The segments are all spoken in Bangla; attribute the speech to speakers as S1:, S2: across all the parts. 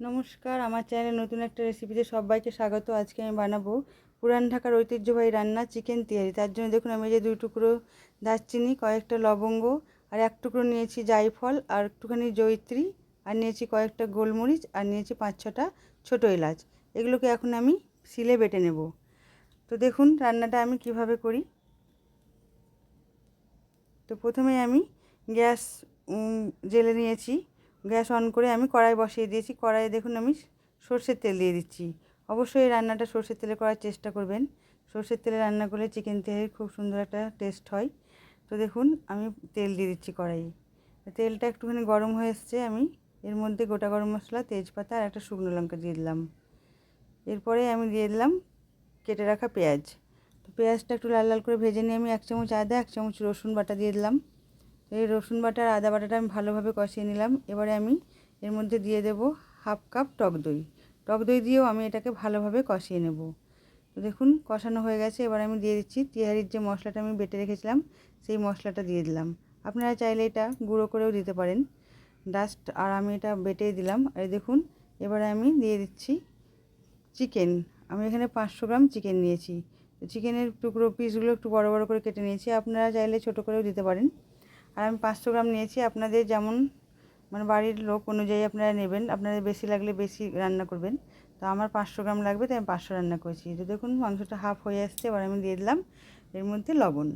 S1: নমস্কার, আমার চ্যানেলে নতুন একটা রেসিপিতে সবাইকে স্বাগত। আজকে আমি বানাবো পুরান ঢাকার ঐতিহ্যবাহী রান্না চিকেন তিয়ারি। তার জন্য দেখুন, আমি যে দুই টুকরো দারচিনি, কয়েকটা লবঙ্গ আর এক টুকরো নিয়েছি জায়ফল আর একটুখানি জয়িত্রী আর নিয়েছি কয়েকটা গোলমরিচ আর নিয়েছি পাঁচ ছটা ছোটো এলাচ। এগুলোকে এখন আমি শিলে বেটে নেব। তো দেখুন, রান্নাটা আমি কীভাবে করি। তো প্রথমে আমি গ্যাস জেলে নিয়েছি। গ্যাস অন করে আমি কড়াই বসিয়ে দিয়েছি। কড়াইয়ে দেখুন আমি সর্ষের তেল দিয়ে দিচ্ছি। অবশ্যই রান্নাটা সর্ষের তেলে করার চেষ্টা করবেন। সর্ষের তেলে রান্না করলে চিকেন তেলের খুব সুন্দর একটা টেস্ট হয়। তো দেখুন আমি তেল দিয়ে দিচ্ছি কড়াইয়ে। তেলটা একটুখানি গরম হয়ে এসছে, আমি এর মধ্যে গোটা গরম মশলা, তেজপাতা আর একটা শুকনো লঙ্কা দিয়ে দিলাম। এরপরে আমি দিয়ে দিলাম কেটে রাখা পেঁয়াজ। তো পেঁয়াজটা একটু লাল লাল করে ভেজে নিয়ে আমি এক চামচ আদা, এক চামচ রসুন বাটা দিয়ে দিলাম। এই রসুন বাটা আর আদা বাটাটা আমি ভালোভাবে কষিয়ে নিলাম। এবারে আমি এর মধ্যে দিয়ে দেব হাফ কাপ টক দই। টক দই দিয়েও আমি এটাকে ভালোভাবে কষিয়ে নেব। দেখুন, কষানো হয়ে গেছে। এবার আমি দিয়ে দিচ্ছি তিহারির যে মশলাটা আমি বেটে রেখেছিলাম, সেই মশলাটা দিয়ে দিলাম। আপনারা চাইলে এটা গুঁড়ো করেও দিতে পারেন। ডাস্ট আর আমি এটা বেটেই দিলাম। আর দেখুন, এবারে আমি দিয়ে দিচ্ছি চিকেন। আমি এখানে পাঁচশো গ্রাম চিকেন নিয়েছি। চিকেনের টুকরো পিসগুলো একটু বড় বড় করে কেটে নিয়েছি। আপনারা চাইলে ছোটো করেও দিতে পারেন। আর আমি পাঁচশো গ্রাম নিয়েছি। আপনাদের যেমন মানে বাড়ির লোক অনুযায়ী আপনারা নেবেন। আপনাদের বেশি লাগলে বেশি রান্না করবেন। তো আমার পাঁচশো গ্রাম লাগবে, তাই আমি পাঁচশো রান্না করেছি। তো দেখুন, মাংসটা হাফ হয়ে আসছে। এবার আমি দিয়ে দিলাম এর মধ্যে লবণ।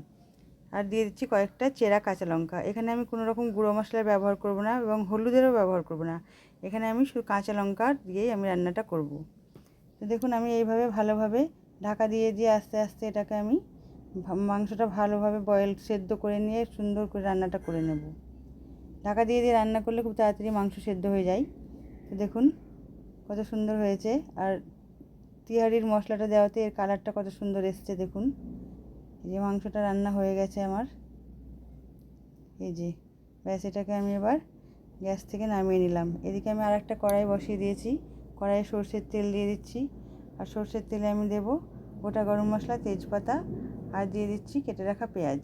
S1: আর দিয়ে দিচ্ছি কয়েকটা চেরা কাঁচা লঙ্কা। এখানে আমি কোনো রকম গুঁড়ো মশলা ব্যবহার করব না এবং হলুদেরও ব্যবহার করব না। এখানে আমি শুধু কাঁচা লঙ্কা দিয়েই আমি রান্নাটা করব। তো দেখুন, আমি এইভাবে ভালোভাবে ঢাকা দিয়ে দিয়ে আস্তে আস্তে এটাকে আমি মাংসটা ভালোভাবে বয়েল সেদ্ধ করে নিয়ে সুন্দর করে রান্নাটা করে নেব। ঢাকা দিয়ে দিয়ে রান্না করলে খুব তাড়াতাড়ি মাংস সেদ্ধ হয়ে যায়। তো দেখুন কত সুন্দর হয়েছে। আর তিহারির মশলাটা দেওয়াতে এর কালারটা কত সুন্দর এসছে দেখুন। এই যে মাংসটা রান্না হয়ে গেছে আমার। এই যে, ব্যাস এটাকে আমি এবার গ্যাস থেকে নামিয়ে নিলাম। এদিকে আমি আর একটা কড়াই বসিয়ে দিয়েছি। কড়াইয়ে সর্ষের তেল দিয়ে দিচ্ছি। আর সর্ষের তেলে আমি দেব গোটা গরম মশলা, তেজপাতা আর দিয়ে দিচ্ছি কেটে রাখা পেঁয়াজ।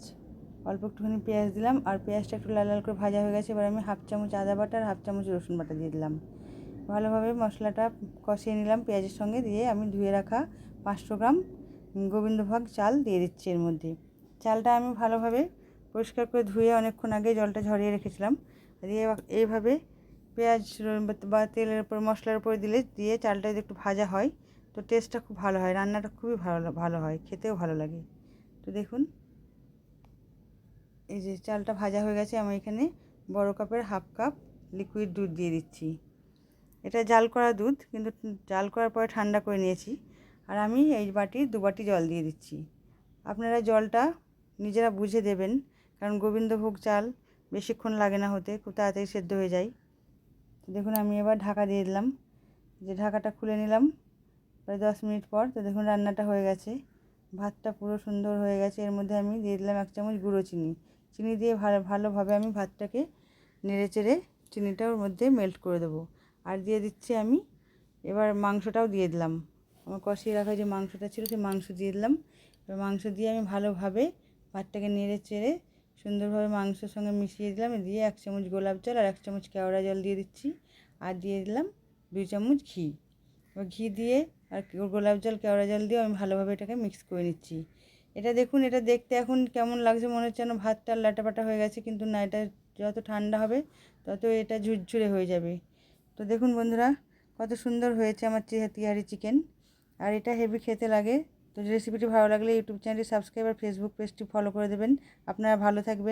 S1: অল্প একটুখানি পেঁয়াজ দিলাম আর পেঁয়াজটা একটু লাল লাল করে ভাজা হয়ে গেছে, এবার আমি হাফ চামচ আদা বাটা আর হাফ চামচ রসুন বাটা দিয়ে দিলাম। ভালোভাবে মশলাটা কষিয়ে নিলাম পেঁয়াজের সঙ্গে দিয়ে আমি ধুয়ে রাখা পাঁচশো গ্রাম গোবিন্দভোগ চাল দিয়ে দিচ্ছি এর মধ্যে। চালটা আমি ভালোভাবে পরিষ্কার করে ধুয়ে অনেকক্ষণ আগে জলটা ঝরিয়ে রেখেছিলাম। দিয়ে এইভাবে পেঁয়াজ বা তেলের উপর, মশলার উপরে দিলে দিয়ে চালটা যদি একটু ভাজা হয়, তো টেস্টটা খুব ভালো হয়, রান্নাটা খুবই ভালো ভালো হয়, খেতেও ভালো লাগে। তো দেখুন। এই যে চালটা ভাজা হয়ে গেছে, আমি এখানে বড় কাপের হাফ কাপ লিকুইড দুধ দিয়ে দিচ্ছি। এটা জাল করা দুধ, কিন্তু জাল করার পরে ঠান্ডা করে নিয়েছি। আর আমি এই বাটির দু বাটি জল দিয়ে দিচ্ছি। আপনারা জলটা নিজেরা বুঝে দেবেন, কারণ গোবিন্দভোগ চাল বেশিক্ষণ লাগে না হতে, খুব তাড়াতাড়ি সেদ্ধ হয়ে যায়। দেখুন, আমি এবার ঢাকা দিয়ে দিলাম। যে ঢাকাটা খুলে নিলাম, প্রায় দশ মিনিট পর। তো দেখুন, রান্নাটা হয়ে গেছে। ভাতটা পুরো সুন্দর হয়ে গেছে। এর মধ্যে আমি দিয়ে দিলাম এক চামচ গুঁড়ো চিনি। চিনি দিয়ে ভালো, ভালোভাবে আমি ভাতটাকে নেড়ে চেড়ে চিনিটা ওর মধ্যে মেল্ট করে দেবো। আর দিয়ে দিচ্ছি আমি, এবার মাংসটাও দিয়ে দিলাম। আমার কষিয়ে রাখা যে মাংসটা ছিল সেই মাংস দিয়ে দিলাম। এবার মাংস দিয়ে আমি ভালোভাবে ভাতটাকে নেড়ে চেড়ে সুন্দরভাবে মাংসের সঙ্গে মিশিয়ে দিলাম। দিয়ে এক চামচ গোলাপ জল আর এক চামচ কেওড়া জল দিয়ে দিচ্ছি। আর দিয়ে দিলাম দুই চামচ ঘি। ঘি দিয়ে আর গোলাপ জল, কেওড়া জল দিয়ে আমি ভালোভাবে এটাকে মিক্স করে নিচ্ছি। এটা দেখুন, এটা দেখতে এখন কেমন লাগছে মনে হচ্ছে যেন ভাতটা লাটাপাটা হয়ে গেছে, কিন্তু না, এটা যত ঠান্ডা হবে তত এটা ঝুরঝুরে হয়ে যাবে। তো দেখুন বন্ধুরা, কত সুন্দর হয়েছে আমার তিহারি চিকেন। আর এটা হেভি খেতে লাগে। তো রেসিপিটি ভালো লাগলে ইউটিউব চ্যানেলটি সাবস্ক্রাইব আর ফেসবুক পেজটি ফলো করে দেবেন। আপনারা ভালো থাকবেন।